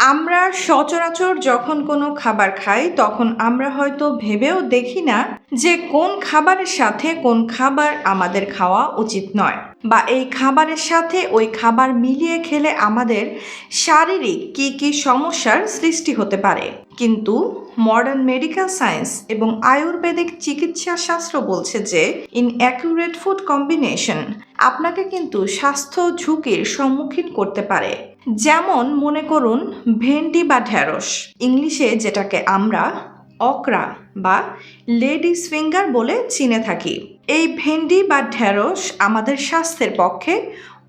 আমরা সচরাচর যখন কোনো খাবার খাই, তখন আমরা হয়তো ভেবেও দেখি না যে কোন খাবারের সাথে কোন খাবার আমাদের খাওয়া উচিত নয় বা এই খাবারের সাথে ওই খাবার মিলিয়ে খেলে আমাদের শারীরিক কী কী সমস্যার সৃষ্টি হতে পারে। কিন্তু মডার্ন মেডিকেল সায়েন্স এবং আয়ুর্বেদিক চিকিৎসা শাস্ত্র বলছে যে ইন অ্যাকুরেট ফুড কম্বিনেশন আপনাকে কিন্তু স্বাস্থ্য ঝুঁকির সম্মুখীন করতে পারে। যেমন মনে করুন ভেন্ডি বা ঢ্যাঁড়স। ইংলিশে যেটাকে আমরা অকরা বা লেডিস ফিঙ্গার বলে চিনে থাকি। এই ভেন্ডি বা ঢ্যাঁড়স আমাদের স্বাস্থ্যের পক্ষে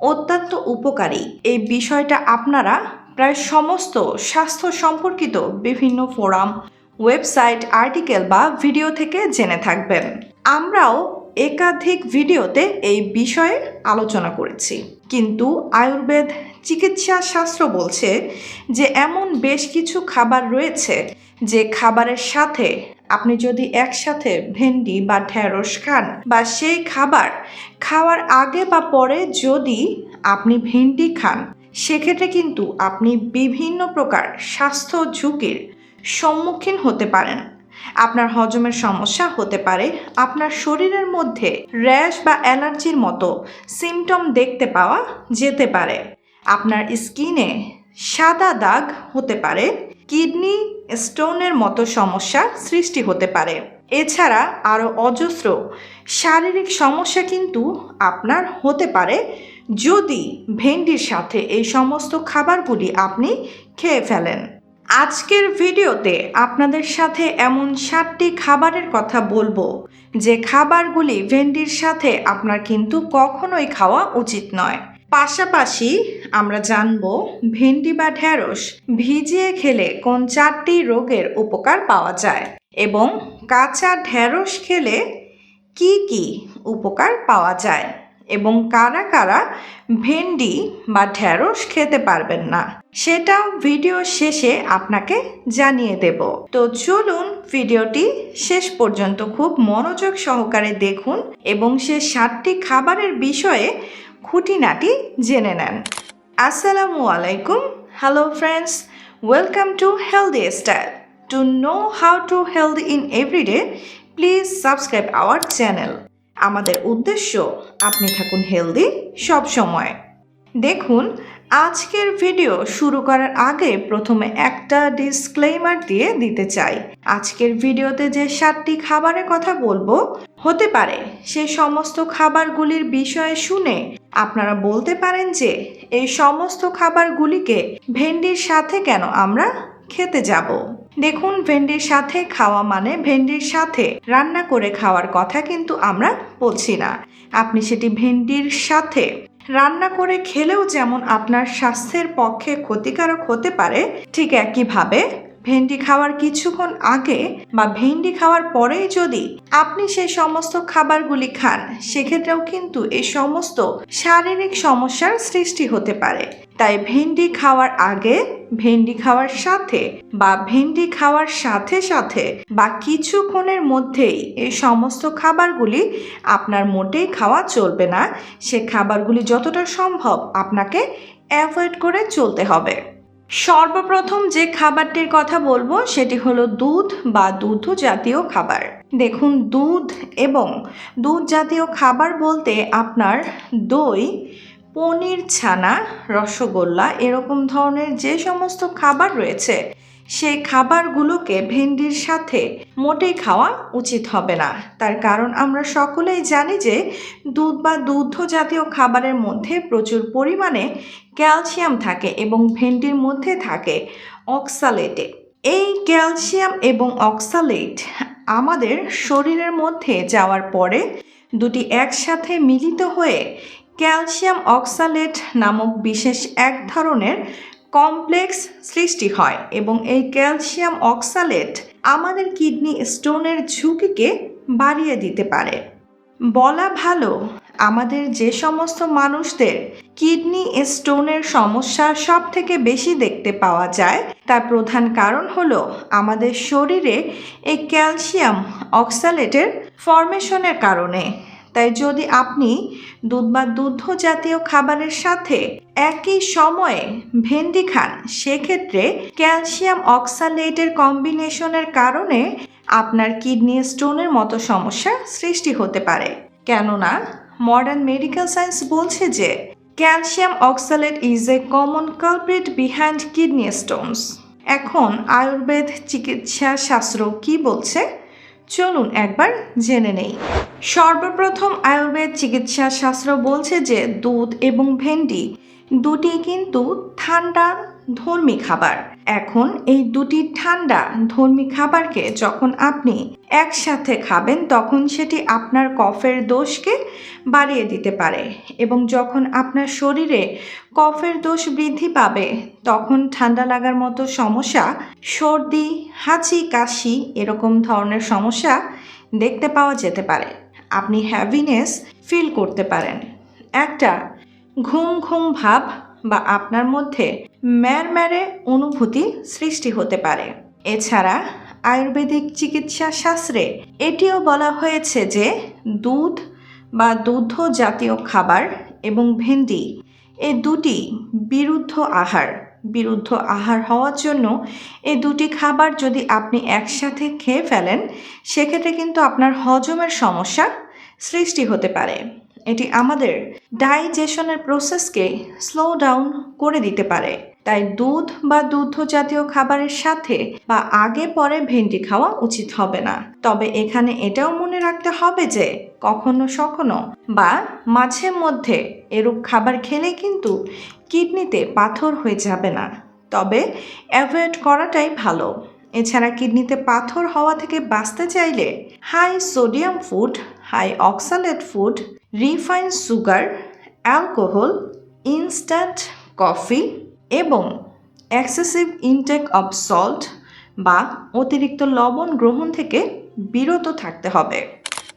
অত্যন্ত উপকারী। এই বিষয়টা আপনারা প্রায় সমস্ত স্বাস্থ্য সম্পর্কিত বিভিন্ন ফোরাম, ওয়েবসাইট, আর্টিকেল বা ভিডিও থেকে জেনে থাকবেন। আমরাও একাধিক ভিডিওতে এই বিষয়ে আলোচনা করেছি। কিন্তু আয়ুর্বেদ চিকিৎসা শাস্ত্র বলছে যে এমন বেশ কিছু খাবার রয়েছে যে খাবারের সাথে আপনি যদি একসাথে ভেন্ডি বা ঢ্যাঁড়স খান বা সেই খাবার খাওয়ার আগে বা পরে যদি আপনি ভেন্ডি খান, সেক্ষেত্রে কিন্তু আপনি বিভিন্ন প্রকার স্বাস্থ্য ঝুঁকির সম্মুখীন হতে পারেন। আপনার হজমের সমস্যা হতে পারে, আপনার শরীরের মধ্যে র্যাশ বা অ্যালার্জির মতো সিমটম দেখতে পাওয়া যেতে পারে। আপনার স্কিনে সাদা দাগ হতে পারে, কিডনি স্টোনের মতো সমস্যা সৃষ্টি হতে পারে। এছাড়া আরও অজস্র শারীরিক সমস্যা কিন্তু আপনার হতে পারে, যদি ভেন্ডির সাথে এই সমস্ত খাবারগুলি আপনি খেয়ে ফেলেন। আজকের ভিডিওতে আপনাদের সাথে এমন সাতটি খাবারের কথা বলব, যে খাবারগুলি ভেন্ডির সাথে আপনার কিন্তু কখনোই খাওয়া উচিত নয়। পাশাপাশি আমরা জানব ভেন্ডি বা ঢ্যাঁড়স ভিজিয়ে খেলে কোন চারটি রোগের উপকার পাওয়া যায় এবং কাঁচা ঢ্যাঁড়স খেলে কি কি উপকার পাওয়া যায় এবং কারা কারা ভেন্ডি বা ঢ্যাঁড়স খেতে পারবেন না, সেটা ভিডিও শেষে আপনাকে জানিয়ে দেব। তো চলুন ভিডিওটি শেষ পর্যন্ত খুব মনোযোগ সহকারে দেখুন এবং সে সাতটি খাবারের বিষয়ে খুঁটিনাটি জেনে নেন। আসসালামু আলাইকুম। Hello friends welcome to healthy style to know how to healthy in everyday please subscribe our channel আমাদের উদ্দেশ্য, আপনি থাকুন হেলদি সব সময় দেখুন আজকের ভিডিও শুরু করার আগে প্রথমে একটা ডিসক্লেইমার দিয়ে দিতে চাই। আজকের ভিডিওতে যে সাতটি খাবারের কথা বলব, হতে পারে সে সমস্ত খাবারগুলির বিষয়ে শুনে আপনারা বলতে পারেন যে এই সমস্ত খাবারগুলিকে ভেন্ডির সাথে কেন আমরা খেতে যাব? দেখুন, ভেন্ডির সাথে খাওয়া মানে ভেন্ডির সাথে রান্না করে খাওয়ার কথা কিন্তু আমরা বলছি না। আপনি সেটি ভেন্ডির সাথে রান্না করে খেলেও যেমন আপনার স্বাস্থ্যের পক্ষে ক্ষতিকারক হতে পারে, ঠিক একইভাবে ভেন্ডি খাওয়ার কিছুক্ষণ আগে বা ভেন্ডি খাওয়ার পরেই যদি আপনি সেই সমস্ত খাবারগুলি খান, সেক্ষেত্রেও কিন্তু এই সমস্ত শারীরিক সমস্যার সৃষ্টি হতে পারে। তাই ভেন্ডি খাওয়ার আগে ভেন্ডি খাওয়ার সাথে বা ভেন্ডি খাওয়ার সাথে সাথে বা কিছুক্ষণের মধ্যেই এই সমস্ত খাবারগুলি আপনার মোটেই খাওয়া চলবে না। সে খাবারগুলি যতটা সম্ভব আপনাকে অ্যাভয়েড করে চলতে হবে। সর্বপ্রথম যে খাবারটির কথা বলব সেটি হলো দুধ বা দুধ জাতীয় খাবার। দেখুন, দুধ এবং দুধ জাতীয় খাবার বলতে আপনার দই পনির ছানা, রসগোল্লা এরকম ধরনের যে সমস্ত খাবার রয়েছে, সেই খাবারগুলোকে ভেন্ডির সাথে মোটেই খাওয়া উচিত হবে না। তার কারণ আমরা সকলেই জানি যে দুধ বা দুগ্ধ জাতীয় খাবারের মধ্যে প্রচুর পরিমাণে ক্যালসিয়াম থাকে এবং ভেন্ডির মধ্যে থাকে অক্সালেটে। এই ক্যালসিয়াম এবং অক্সালেট আমাদের শরীরের মধ্যে যাওয়ার পরে দুটি একসাথে মিলিত হয়ে ক্যালসিয়াম অক্সালেট নামক বিশেষ এক ধরনের কমপ্লেক্স সৃষ্টি হয় এবং এই ক্যালসিয়াম অক্সালেট আমাদের কিডনি স্টোনের ঝুঁকিকে বাড়িয়ে দিতে পারে। বলা ভালো, আমাদের যে সমস্ত মানুষদের কিডনি স্টোনের সমস্যা সব থেকে বেশি দেখতে পাওয়া যায়, তার প্রধান কারণ হলো আমাদের শরীরে এই ক্যালসিয়াম অক্সালেটের ফরমেশনের কারণে। তাই যদি আপনি দুধ বা দুগ্ধ জাতীয় খাবারের সাথে একই সময়ে ভেন্ডি খান, সেক্ষেত্রে ক্যালসিয়াম অক্সালেটের কম্বিনেশনের কারণে আপনার কিডনি স্টোনের মতো সমস্যা সৃষ্টি হতে পারে। কেননা মডার্ন মেডিকেল সায়েন্স বলছে যে calcium oxalate is a common culprit behind kidney stones এখন আয়ুর্বেদ চিকিৎসা শাস্ত্র কি বলছে? চলুন একবার জেনে নেই। সর্বপ্রথম আয়ুর্বেদ চিকিৎসা শাস্ত্র বলছে যে দুধ এবং ভেন্ডি দুটি কিন্তু ঠান্ডা ধর্মী খাবার। এখন এই দুটি ঠান্ডা, ধর্মী খাবারকে যখন আপনি একসাথে খাবেন, তখন সেটি আপনার কফের দোষকে বাড়িয়ে দিতে পারে এবং যখন আপনার শরীরে কফের দোষ বৃদ্ধি পাবে, তখন ঠান্ডা লাগার মতো সমস্যা, সর্দি, হাঁচি, কাশি এরকম ধরনের সমস্যা দেখতে পাওয়া যেতে পারে। আপনি হ্যাভিনেস ফিল করতে পারেন। একটা ঘুম ঘুম ভাব বা আপনার মধ্যে ম্যারম্যারে অনুভূতি সৃষ্টি হতে পারে। এছাড়া আয়ুর্বেদিক চিকিৎসা শাস্ত্রে এটিও বলা হয়েছে যে দুধ বা দুগ্ধ জাতীয় খাবার এবং ভেন্ডি এ দুটি বিরুদ্ধ আহার। বিরুদ্ধ আহার হওয়ার জন্য এই দুটি খাবার যদি আপনি একসাথে খেয়ে ফেলেন, সেক্ষেত্রে কিন্তু আপনার হজমের সমস্যা সৃষ্টি হতে পারে। এটি আমাদের ডাইজেশনের প্রসেসকে স্লো ডাউন করে দিতে পারে। তাই দুধ বা দুগ্ধ জাতীয় খাবারের সাথে বা আগে পরে ভেন্ডি খাওয়া উচিত হবে না। তবে এখানে এটাও মনে রাখতে হবে যে, কখনো সখনো বা মাঝে মধ্যে এরূপ খাবার খেলে কিন্তু কিডনিতে পাথর হয়ে যাবে না। তবে অ্যাভয়েড করাটাই ভালো। এছাড়া কিডনিতে পাথর হওয়া থেকে বাঁচতে চাইলে high sodium food high oxalate food refine sugar alcohol instant coffee এবং এক্সেসিভ ইনটেক অফ সল্ট বা অতিরিক্ত লবণ গ্রহণ থেকে বিরত থাকতে হবে।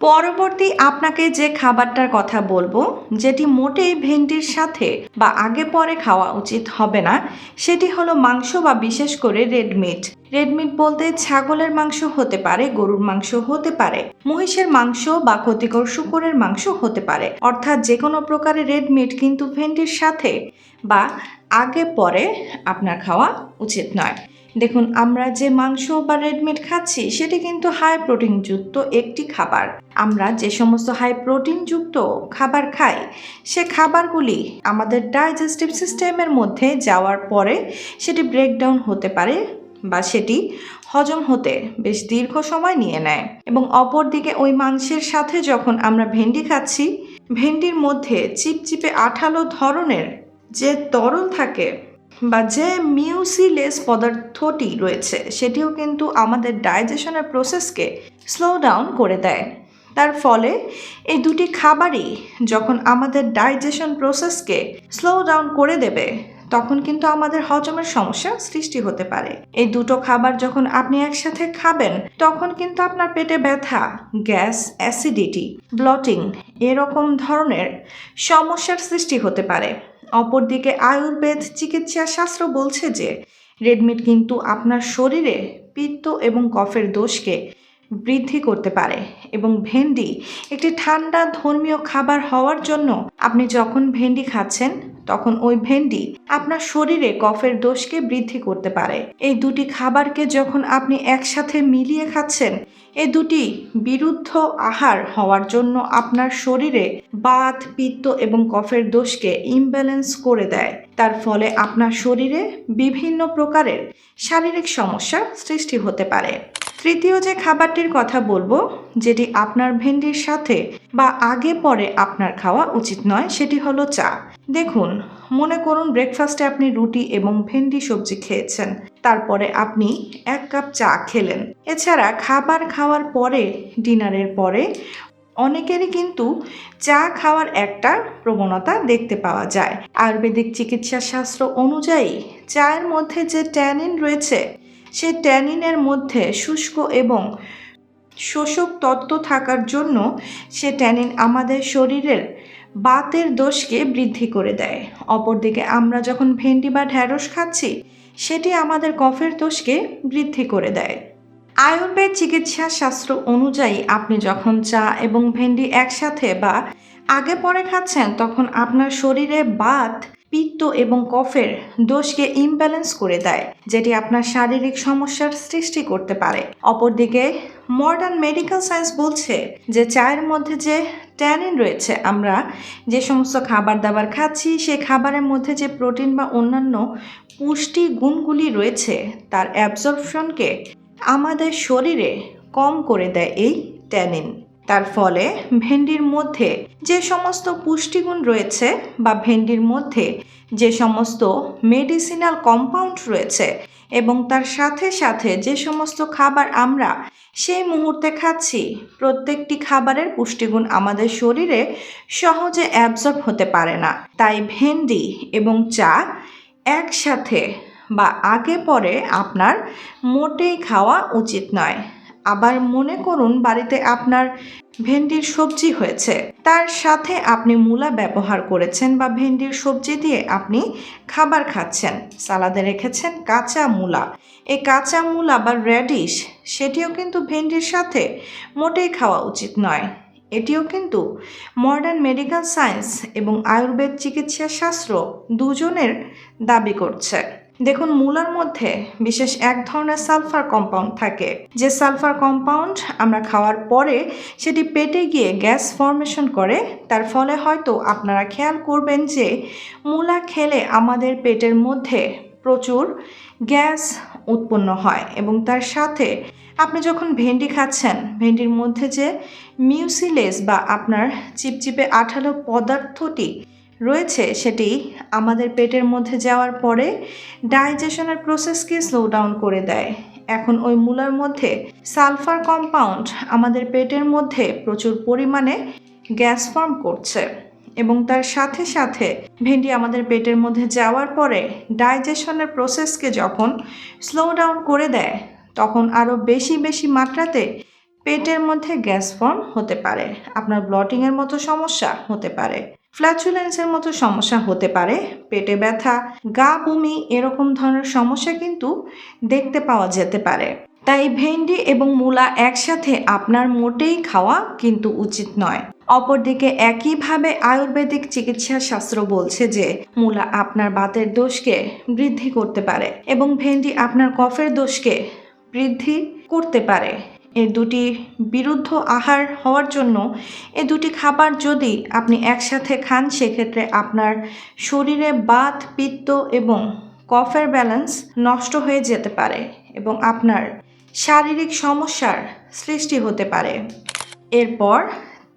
পরবর্তী আপনাকে যে খাবারটার কথা বলব, যেটি মোটেই ভেন্ডির সাথে বা আগে পরে খাওয়া উচিত হবে না, সেটি হলো মাংস বা বিশেষ করে রেড মিট। রেড মিট বলতে ছাগলের মাংস হতে পারে, গরুর মাংস হতে পারে, মহিষের মাংস বা ক্ষতিকর শুকরের মাংস হতে পারে। অর্থাৎ যে কোনো প্রকারের রেড মিট কিন্তু ভেন্ডির সাথে বা আগে পরে আপনার খাওয়া উচিত নয়। দেখুন, আমরা যে মাংস বা রেডমিট খাচ্ছি, সেটি কিন্তু হাই প্রোটিনযুক্ত একটি খাবার। আমরা যে সমস্ত হাই প্রোটিনযুক্ত খাবার খাই, সে খাবারগুলি আমাদের ডাইজেস্টিভ সিস্টেমের মধ্যে যাওয়ার পরে সেটি ব্রেকডাউন হতে পারে বা সেটি হজম হতে বেশ দীর্ঘ সময় নিয়ে নেয়। এবং অপরদিকে ওই মাংসের সাথে যখন আমরা ভেন্ডি খাচ্ছি, ভেন্ডির মধ্যে চিপচিপে আঠালো ধরনের যে তরল থাকে বা যে মিউসিলেস পদার্থটি রয়েছে, সেটিও কিন্তু আমাদের ডাইজেশনের প্রসেসকে স্লো ডাউন করে দেয়। তার ফলে এই দুটি খাবারই যখন আমাদের ডাইজেশন প্রসেসকে স্লো ডাউন করে দেবে, তখন কিন্তু আমাদের হজমের সমস্যা সৃষ্টি হতে পারে। এই দুটো খাবার যখন আপনি একসাথে খাবেন, তখন কিন্তু আপনার পেটে ব্যথা, গ্যাস অ্যাসিডিটি ব্লটিং এরকম ধরনের সমস্যার সৃষ্টি হতে পারে। অপরদিকে আয়ুর্বেদ চিকিৎসা শাস্ত্র বলছে যে রেডমিট কিন্তু আপনার শরীরে পিত্ত এবং কফের দোষকে বৃদ্ধি করতে পারে এবং ভেন্ডি একটি ঠান্ডা ধর্মীয় খাবার হওয়ার জন্য আপনি যখন ভেন্ডি খাচ্ছেন, তখন ওই ভেন্ডি আপনার শরীরে কফের দোষকে বৃদ্ধি করতে পারে। এই দুটি খাবারকে যখন আপনি একসাথে মিলিয়ে খাচ্ছেন এ দুটি বিরুদ্ধ আহার হওয়ার জন্য আপনার শরীরে বাত, পিত্ত এবং কফের দোষকে ইমব্যালেন্স করে দেয়। তার ফলে আপনার শরীরে বিভিন্ন প্রকারের শারীরিক সমস্যা সৃষ্টি হতে পারে। তৃতীয় যে খাবারটির কথা বলব, যেটি আপনার ভেন্ডির সাথে বা আগে পরে আপনার খাওয়া উচিত নয়, সেটি হলো চা। দেখুন, মনে করুন ব্রেকফাস্টে আপনি রুটি এবং ভেন্ডি সবজি খেয়েছেন, তারপরে আপনি এক কাপ চা খেলেন। এছাড়া খাবার খাওয়ার পরে, ডিনারের পরে, অনেকেরই কিন্তু চা খাওয়ার একটা প্রবণতা দেখতে পাওয়া যায়। আয়ুর্বেদিক চিকিৎসা শাস্ত্র অনুযায়ী, চায়ের মধ্যে যে ট্যানিন রয়েছে সে ট্যানিনের মধ্যে শুষ্ক এবং শোষক তত্ত্ব থাকার জন্য সে ট্যানিন আমাদের শরীরের বাতের দোষকে বৃদ্ধি করে দেয়। অপরদিকে আমরা যখন ভেন্ডি বা ঢ্যাঁড়স খাচ্ছি, সেটি আমাদের কফের দোষকে বৃদ্ধি করে দেয়। আয়ুর্বেদ চিকিৎসা শাস্ত্র অনুযায়ী আপনি যখন চা এবং ভেন্ডি একসাথে বা আগে পরে খাচ্ছেন, তখন আপনার শরীরে বাত পিত্ত এবং কফের দোষকে ইমব্যালেন্স করে দেয়, যেটি আপনার শারীরিক সমস্যার সৃষ্টি করতে পারে। অপরদিকে মডার্ন মেডিকেল সায়েন্স বলছে যে চায়ের মধ্যে যে ট্যানিন রয়েছে, আমরা যে সমস্ত খাবার দাবার খাচ্ছি সেই খাবারের মধ্যে যে প্রোটিন বা অন্যান্য পুষ্টি গুণগুলি রয়েছে, তার অ্যাবজর্পশনকে আমাদের শরীরে কম করে দেয় এই ট্যানিন তার ফলে ভেন্ডির মধ্যে যে সমস্ত পুষ্টিগুণ রয়েছে বা ভেন্ডির মধ্যে যে সমস্ত মেডিসিনাল কম্পাউন্ড রয়েছে এবং তার সাথে সাথে যে সমস্ত খাবার আমরা সেই মুহূর্তে খাচ্ছি, প্রত্যেকটি খাবারের পুষ্টিগুণ আমাদের শরীরে সহজে অ্যাবজর্ব হতে পারে না। তাই ভেন্ডি এবং চা একসাথে বা আগে পরে আপনার মোটেই খাওয়া উচিত নয়। আবার মনে করুন বাড়িতে আপনার ভেন্ডির সবজি হয়েছে। তার সাথে আপনি মূলা ব্যবহার করেছেন বা ভেন্ডির সবজি দিয়ে আপনি খাবার খাচ্ছেন। সালাদে রেখেছেন কাঁচা মূলা। এই কাঁচা মূলা বা র্যাডিশ সেটিও কিন্তু ভেন্ডির সাথে মোটেই খাওয়া উচিত নয়। এটিও কিন্তু মডার্ন মেডিকেল সায়েন্স এবং আয়ুর্বেদ চিকিৎসা শাস্ত্র দুজনের দাবি করছে। দেখুন, মূলার মধ্যে বিশেষ এক ধরনের সালফার কম্পাউন্ড থাকে। যে সালফার কম্পাউন্ড আমরা খাওয়ার পরে সেটি পেটে গিয়ে গ্যাস ফর্মেশন করে, তার ফলে হয়তো আপনারা খেয়াল করবেন যে মূলা খেলে আমাদের পেটের মধ্যে প্রচুর গ্যাস উৎপন্ন হয় এবং তার সাথে আপনি যখন ভেন্ডি খাচ্ছেন, ভেন্ডির মধ্যে যে মিউসিলেস বা আপনার চিপচিপে আঠালো পদার্থটি রয়েছে সেটি আমাদের পেটের মধ্যে যাওয়ার পরে ডাইজেশনের প্রসেসকে স্লো ডাউন করে দেয়। এখন ওই মূলার মধ্যে সালফার কম্পাউন্ড আমাদের পেটের মধ্যে প্রচুর পরিমাণে গ্যাস ফর্ম করছে এবং তার সাথে সাথে ভেন্ডি আমাদের পেটের মধ্যে যাওয়ার পরে ডাইজেশনের প্রসেসকে যখন স্লো ডাউন করে দেয়, তখন আরও বেশি বেশি মাত্রাতে পেটের মধ্যে গ্যাস ফর্ম হতে পারে। আপনার ব্লটিংয়ের মতো সমস্যা হতে পারে। ফ্ল্যাচুলেন্সের মতো সমস্যা হতে পারে, পেটে ব্যথা, গা বমি, এরকম ধরনের সমস্যা কিন্তু দেখতে পাওয়া যেতে পারে। তাই ভেন্ডি এবং মূলা একসাথে আপনার মোটেই খাওয়া কিন্তু উচিত নয়। অপরদিকে একইভাবে আয়ুর্বেদিক চিকিৎসা শাস্ত্র বলছে যে, মূলা আপনার বাতের দোষকে বৃদ্ধি করতে পারে এবং ভেন্ডি আপনার কফের দোষকে বৃদ্ধি করতে পারে। এই দুটি বিরুদ্ধ আহার হওয়ার জন্য এ দুটি খাবার যদি আপনি একসাথে খান, সেক্ষেত্রে আপনার শরীরে বাত, পিত্ত এবং কফের ব্যালেন্স নষ্ট হয়ে যেতে পারে এবং আপনার শারীরিক সমস্যার সৃষ্টি হতে পারে। এরপর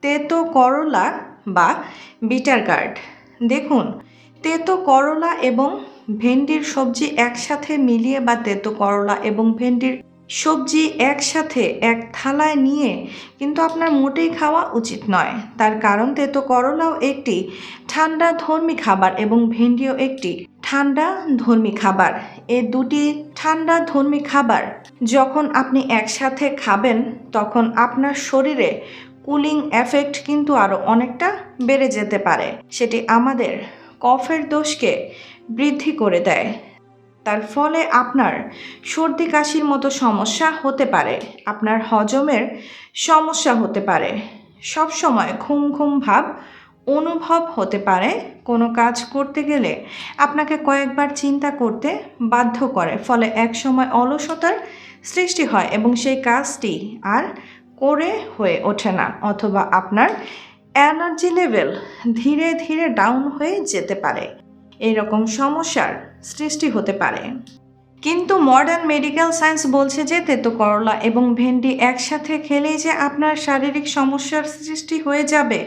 তেতো করলা বা বিটার গার্ড। দেখুন, তেতো করলা এবং ভেন্ডির সবজি একসাথে মিলিয়ে বা তেতো করলা এবং ভেন্ডির সবজি একসাথে এক থালায় নিয়ে কিন্তু আপনার মোটেই খাওয়া উচিত নয়। তার কারণ তেতো করলাও একটি ঠান্ডা ধর্মী খাবার এবং ভেন্ডিও একটি ঠান্ডা ধর্মী খাবার। এ দুটি ঠান্ডা ধর্মী খাবার যখন আপনি একসাথে খাবেন, তখন আপনার শরীরে কুলিং এফেক্ট কিন্তু আরও অনেকটা বেড়ে যেতে পারে। সেটি আমাদের কফের দোষকে বৃদ্ধি করে দেয়। তার ফলে আপনার সর্দি কাশির মতো সমস্যা হতে পারে। আপনার হজমের সমস্যা হতে পারে। সব সময় ঘুম ঘুম ভাব অনুভব হতে পারে। কোনো কাজ করতে গেলে আপনাকে কয়েকবার চিন্তা করতে বাধ্য করে। ফলে এক সময় অলসতার সৃষ্টি হয় এবং সেই কাজটি আর করে হয়ে ওঠে না অথবা আপনার এনার্জি লেভেল ধীরে ধীরে ডাউন হয়ে যেতে পারে। এরকম সমস্যার সৃষ্টি হতে পারে। কিন্তু মডার্ন মেডিকেল সায়েন্স বলছে যে তেতো করলা এবং ভেন্ডি একসাথে খেলেই যে আপনার শারীরিক সমস্যার সৃষ্টি হয়ে যাবে,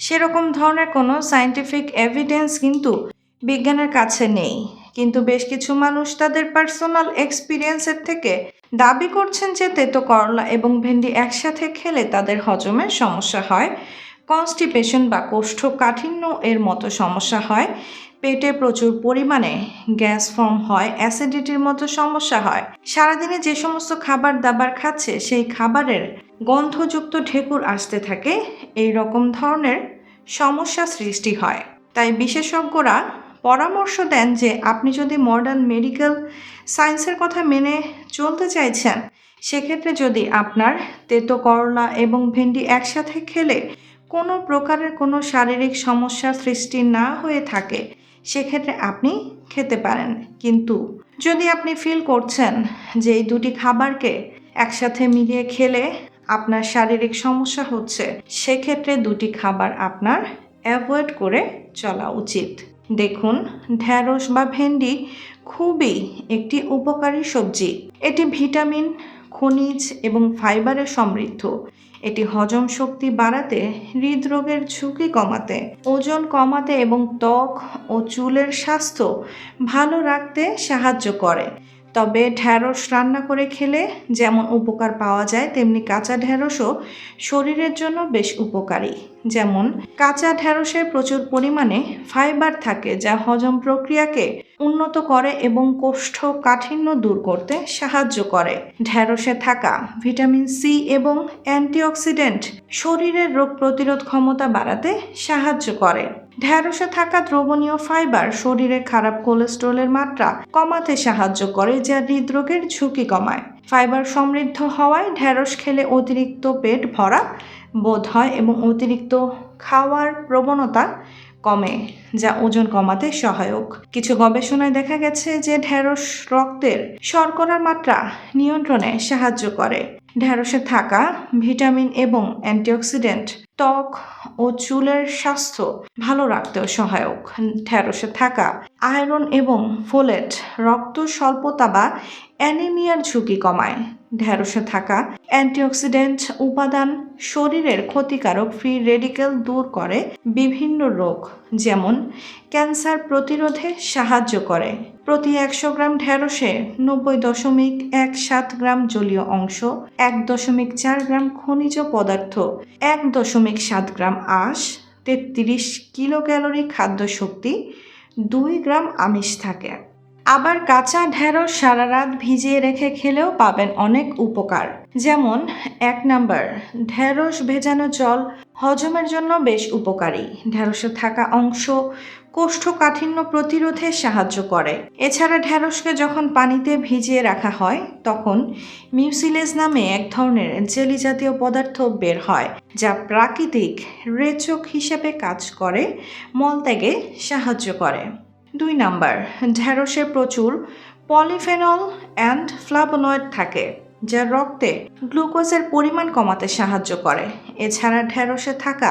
সেরকম ধরনের কোনো সায়েন্টিফিক এভিডেন্স কিন্তু বিজ্ঞানের কাছে নেই। কিন্তু বেশ কিছু মানুষ তাদের পার্সোনাল এক্সপিরিয়েন্সের থেকে দাবি করছেন যে তেতো করলা এবং ভেন্ডি একসাথে খেলে তাদের হজমের সমস্যা হয় কনস্টিপেশন বা কোষ্ঠকাঠিন্য এর মতো সমস্যা হয় পেটে প্রচুর পরিমাণে গ্যাস ফর্ম হয়, অ্যাসিডিটির মতো সমস্যা হয়। সারাদিনে যে সমস্ত খাবার দাবার খাচ্ছে, সেই খাবারের গন্ধযুক্ত ঢেকুর আসতে থাকে, এই রকম ধরনের সমস্যা সৃষ্টি হয়। তাই বিশেষজ্ঞরা পরামর্শ দেন যে, আপনি যদি মডার্ন মেডিকেল সায়েন্সের কথা মেনে চলতে চাইছেন, সেক্ষেত্রে যদি আপনার তেতো করলা এবং ভেন্ডি একসাথে খেলে কোনো প্রকারের কোনো শারীরিক সমস্যার সৃষ্টি না হয়ে থাকে সেক্ষেত্রে আপনি খেতে পারেন। কিন্তু যদি আপনি ফিল করছেন যে এই দুটি খাবারকে একসাথে মিলিয়ে খেলে আপনার শারীরিক সমস্যা হচ্ছে, সেক্ষেত্রে দুটি খাবার আপনার অ্যাভয়েড করে চলা উচিত। দেখুন, ঢ্যাঁড়স বা ভেন্ডি খুবই একটি উপকারী সবজি। এটি ভিটামিন, খনিজ এবং ফাইবারে সমৃদ্ধ। এটি হজম শক্তি বাড়াতে হৃদরোগের ঝুঁকি কমাতে, ওজন কমাতে এবং ত্বক ও চুলের স্বাস্থ্য ভালো রাখতে সাহায্য করে। তবে ঢ্যাঁড়স রান্না করে খেলে যেমন উপকার পাওয়া যায়, তেমনি কাঁচা ঢ্যাঁড়সও শরীরের জন্য বেশ উপকারী। যেমন, কাঁচা ঢ্যাঁড়সে প্রচুর পরিমাণে ফাইবার থাকে যা হজম প্রক্রিয়াকে উন্নত করে এবং কোষ্ঠ কাঠিন্য দূর করতে সাহায্য করে। ঢ্যাঁড়সে থাকা ভিটামিন সি এবং অ্যান্টিঅক্সিডেন্ট শরীরের রোগ প্রতিরোধ ক্ষমতা বাড়াতে সাহায্য করে। ঢ্যাঁড়সে থাকা দ্রবণীয় ফাইবার শরীরে খারাপ কোলেস্ট্রলের মাত্রা কমাতে সাহায্য করে, যা হৃদরোগের ঝুঁকি কমায়। ফাইবার সমৃদ্ধ হওয়ায় ঢ্যাঁড়স খেলে অতিরিক্ত পেট ভরা বোধ হয় এবং অতিরিক্ত খাওয়ার প্রবণতা কমে, যা ওজন কমাতে সহায়ক। কিছু গবেষণায় দেখা গেছে যে ঢ্যাঁড়স রক্তের শর্করার মাত্রা নিয়ন্ত্রণে সাহায্য করে। ঢ্যাঁড়সে থাকা ভিটামিন এবং অ্যান্টিঅক্সিডেন্ট ত্বক ও চুলের স্বাস্থ্য ভালো রাখতেও সহায়ক। ঢ্যাঁড়সে থাকা, আয়রন এবং ফোলেট, রক্ত স্বল্পতা বা অ্যানিমিয়ার ঝুঁকি কমায়। ঢ্যাঁড়সে থাকা অ্যান্টিঅক্সিডেন্ট উপাদান শরীরের ক্ষতিকারক ফ্রি রেডিকেল দূর করে বিভিন্ন রোগ, যেমন ক্যান্সার প্রতিরোধে সাহায্য করে। প্রতি একশো গ্রাম ঢ্যাঁড়সে নব্বই দশমিক এক সাত গ্রাম জলীয় অংশ, এক দশমিক চার গ্রাম খনিজ পদার্থ, এক দশমিক সাত গ্রাম আঁশ, তেত্রিশ কিলো ক্যালোরি খাদ্য শক্তি দুই গ্রাম আমিষ থাকে। আবার কাঁচা ঢেঁড়স সারা রাত ভিজিয়ে রেখে খেলেও পাবেন অনেক উপকার। যেমন, এক নাম্বার, ঢেঁড়স ভেজানো জল হজমের জন্য বেশ উপকারী। ঢেঁড়সে থাকা অংশ কোষ্ঠকাঠিন্য প্রতিরোধে সাহায্য করে। এছাড়া ঢেঁড়সকে যখন পানিতে ভিজিয়ে রাখা হয়, তখন মিউসিলেজ নামে এক ধরনের জেলি জাতীয় পদার্থ বের হয়, যা প্রাকৃতিক রেচক হিসেবে কাজ করে মলত্যাগে সাহায্য করে। দুই নাম্বার ঢ্যাঁড়সে প্রচুর পলিফেনল অ্যান্ড ফ্লাভোনয়েড থাকে, যা রক্তে গ্লুকোজের পরিমাণ কমাতে সাহায্য করে। এছাড়া ঢ্যাঁড়সে থাকা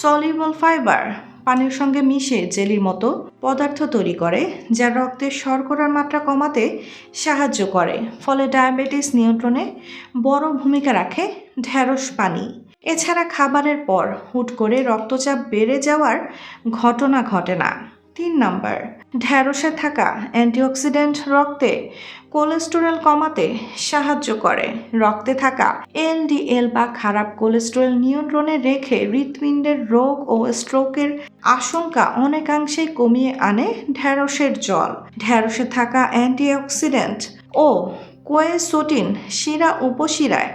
সলিউবল ফাইবার পানির সঙ্গে মিশে জেলির মতো পদার্থ তৈরি করে, যা রক্তের শর্করার মাত্রা কমাতে সাহায্য করে। ফলে ডায়াবেটিস নিয়ন্ত্রণে বড় ভূমিকা রাখে ঢ্যাঁড়স পানি। এছাড়া খাবারের পর হুট করে রক্তচাপ বেড়ে যাওয়ার ঘটনা ঘটে না। তিন নাম্বার। ঢ্যাঁড়সে থাকা অ্যান্টিঅক্সিডেন্ট রক্তে কোলেস্টেরল কমাতে সাহায্য করে। রক্তে থাকা এলডিএল বা খারাপ কোলেস্টেরল নিয়ন্ত্রণে রেখে হৃৎপিণ্ডের রোগ ও স্ট্রোকের আশঙ্কা অনেকাংশেই কমিয়ে আনে ঢ্যাঁড়সের জল। ঢ্যাঁড়সে থাকা অ্যান্টিঅক্সিডেন্ট ও কোয়েসোটিন শিরা উপশিরায়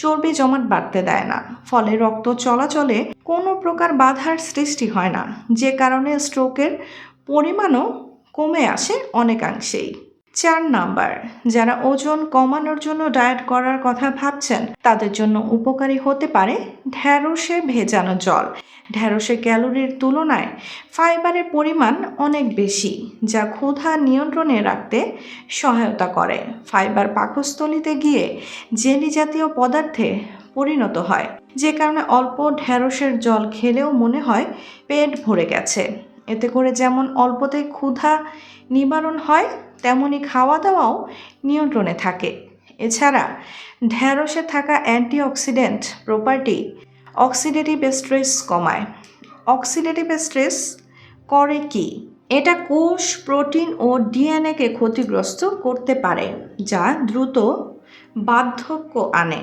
চর্বি জমাট বাড়তে দেয় না, ফলে রক্ত চলাচলে কোনো প্রকার বাধার সৃষ্টি হয় না, যে কারণে স্ট্রোকের পরিমাণও কমে আসে অনেকাংশেই। চার নাম্বার, যারা ওজন কমানোর জন্য ডায়েট করার কথা ভাবছেন, তাদের জন্য উপকারী হতে পারে ঢ্যাঁড়সে ভেজানো জল। ঢ্যাঁড়সে ক্যালোরির তুলনায় ফাইবারের পরিমাণ অনেক বেশি, যা ক্ষুধা নিয়ন্ত্রণে রাখতে সহায়তা করে। ফাইবার পাকস্থলিতে গিয়ে জেলি জাতীয় পদার্থে পরিণত হয়, যে কারণে অল্প ঢ্যাঁড়সের জল খেলেও মনে হয় পেট ভরে গেছে। এতে করে যেমন অল্পতে ক্ষুধা নিবারণ হয়, তেমনি খাওয়া দাওয়াও নিয়ন্ত্রণে থাকে। এছাড়া, ঢ্যাঁড়সে থাকা অ্যান্টিঅক্সিডেন্ট প্রপার্টি অক্সিডেটিভ স্ট্রেস কমায়। অক্সিডেটিভ স্ট্রেস করে কি? এটা কোষ, প্রোটিন ও ডিএনএকে ক্ষতিগ্রস্ত করতে পারে, যা দ্রুত বার্ধক্য আনে।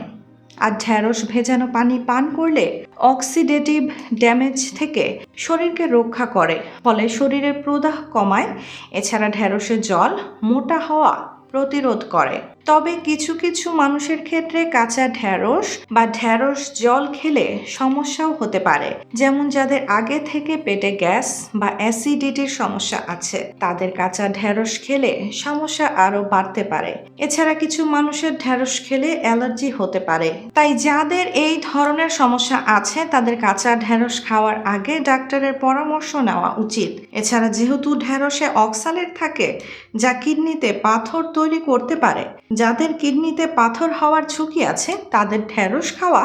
আর ঢ্যাঁড়স ভেজানো পানি পান করলে অক্সিডেটিভ ড্যামেজ থেকে শরীরকে রক্ষা করে, ফলে শরীরের প্রদাহ কমায়। এছাড়া ঢ্যাঁড়সের জল মোটা হওয়া প্রতিরোধ করে। তবে কিছু কিছু মানুষের ক্ষেত্রে কাঁচা ঢ্যাঁড়স বা ঢ্যাঁড়স জল খেলে সমস্যাও হতে পারে। যেমন যাদের আগে থেকে পেটে গ্যাস বা অ্যাসিডিটির সমস্যা আছে, তাদের কাঁচা ঢ্যাঁড়স খেলে সমস্যা আরও বাড়তে পারে। এছাড়া কিছু মানুষের ঢ্যাঁড়স খেলে অ্যালার্জি হতে পারে। তাই যাদের এই ধরনের সমস্যা আছে, তাদের কাঁচা ঢ্যাঁড়স খাওয়ার আগে ডাক্তারের পরামর্শ নেওয়া উচিত। এছাড়া যেহেতু ঢ্যাঁড়সে অক্সালেট থাকে, যা কিডনিতে পাথর তৈরি করতে পারে যাদের কিডনিতে পাথর হওয়ার ঝুঁকি আছে, তাদের ঢ্যাঁড়স খাওয়া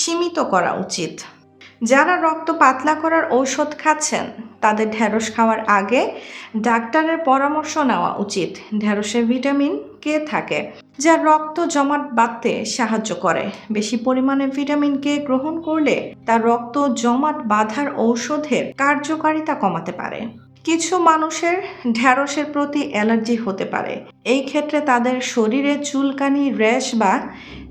সীমিত করা উচিত। যারা রক্ত পাতলা করার ঔষধ খাচ্ছেন, তাদের ঢ্যাঁড়স খাওয়ার আগে ডাক্তারের পরামর্শ নেওয়া উচিত। ঢ্যাঁড়সে ভিটামিন কে থাকে, যা রক্ত জমাট বাঁধতে সাহায্য করে। বেশি পরিমাণে ভিটামিন কে গ্রহণ করলে তা রক্ত জমাট বাঁধার ঔষধের কার্যকারিতা কমাতে পারে। কিছু মানুষের ঢ্যাঁড়সের প্রতি অ্যালার্জি হতে পারে। এই ক্ষেত্রে তাদের শরীরে চুলকানি র্যাশ বা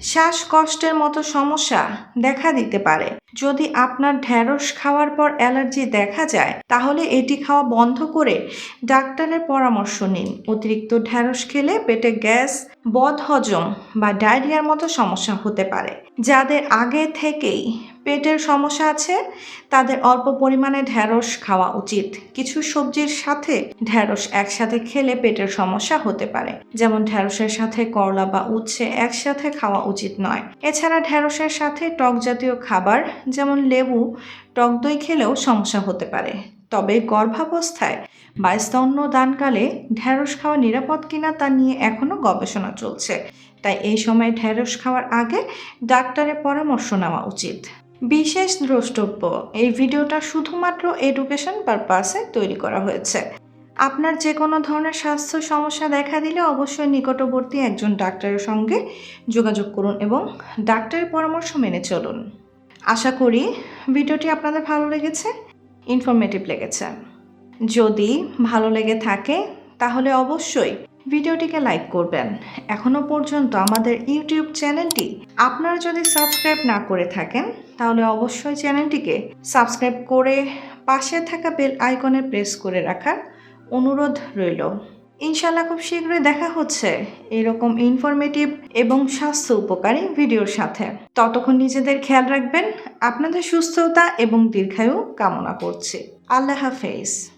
শ্বাসকষ্টের মতো সমস্যা দেখা দিতে পারে। যদি আপনার ঢ্যাঁড়স খাওয়ার পর অ্যালার্জি দেখা যায়, তাহলে এটি খাওয়া বন্ধ করে ডাক্তারের পরামর্শ নিন। অতিরিক্ত ঢ্যাঁড়স খেলে পেটে গ্যাস বদহজম বা ডায়রিয়ার মতো সমস্যা হতে পারে। যাদের আগে থেকেই পেটের সমস্যা আছে, তাদের অল্প পরিমাণে ঢ্যাঁড়স খাওয়া উচিত। কিছু সবজির সাথে ঢ্যাঁড়স একসাথে খেলে পেটের সমস্যা হতে পারে। যেমন ঢ্যাঁড়সের সাথে করলা বা উচ্ছে একসাথে খাওয়া উচিত নয়। এছাড়া ঢ্যাঁড়সের সাথে টক জাতীয় খাবার, যেমন লেবু, টক দই খেলেও সমস্যা হতে পারে। তবে গর্ভাবস্থায় বা স্তন্য দানকালে ঢ্যাঁড়স খাওয়া নিরাপদ কিনা তা নিয়ে এখনও গবেষণা চলছে। তাই এই সময় ঢ্যাঁড়স খাওয়ার আগে ডাক্তারের পরামর্শ নেওয়া উচিত। বিশেষ দ্রষ্টব্য, এই ভিডিওটা শুধুমাত্র এডুকেশন পারপাসে তৈরি করা হয়েছে। আপনার যে কোনো ধরনের স্বাস্থ্য সমস্যা দেখা দিলে অবশ্যই নিকটবর্তী একজন ডাক্তারের সঙ্গে যোগাযোগ করুন এবং ডাক্তারের পরামর্শ মেনে চলুন। আশা করি ভিডিওটি আপনাদের ভালো লেগেছে ইনফরমেটিভ লেগেছে। যদি ভালো লেগে থাকে, তাহলে অবশ্যই ভিডিওটিকে লাইক করবেন। এখনও পর্যন্ত আমাদের ইউটিউব চ্যানেলটি আপনারা যদি সাবস্ক্রাইব না করে থাকেন, তাহলে অবশ্যই চ্যানেলটিকে সাবস্ক্রাইব করে পাশে থাকা বেল আইকনে প্রেস করে রাখার অনুরোধ রইল। ইনশাল্লাহ খুব শীঘ্রই দেখা হচ্ছে এরকম ইনফরমেটিভ এবং স্বাস্থ্য উপকারী ভিডিওর সাথে। ততক্ষণ নিজেদের খেয়াল রাখবেন। আপনাদের সুস্থতা এবং দীর্ঘায়ু কামনা করছি। আল্লাহ হাফেজ।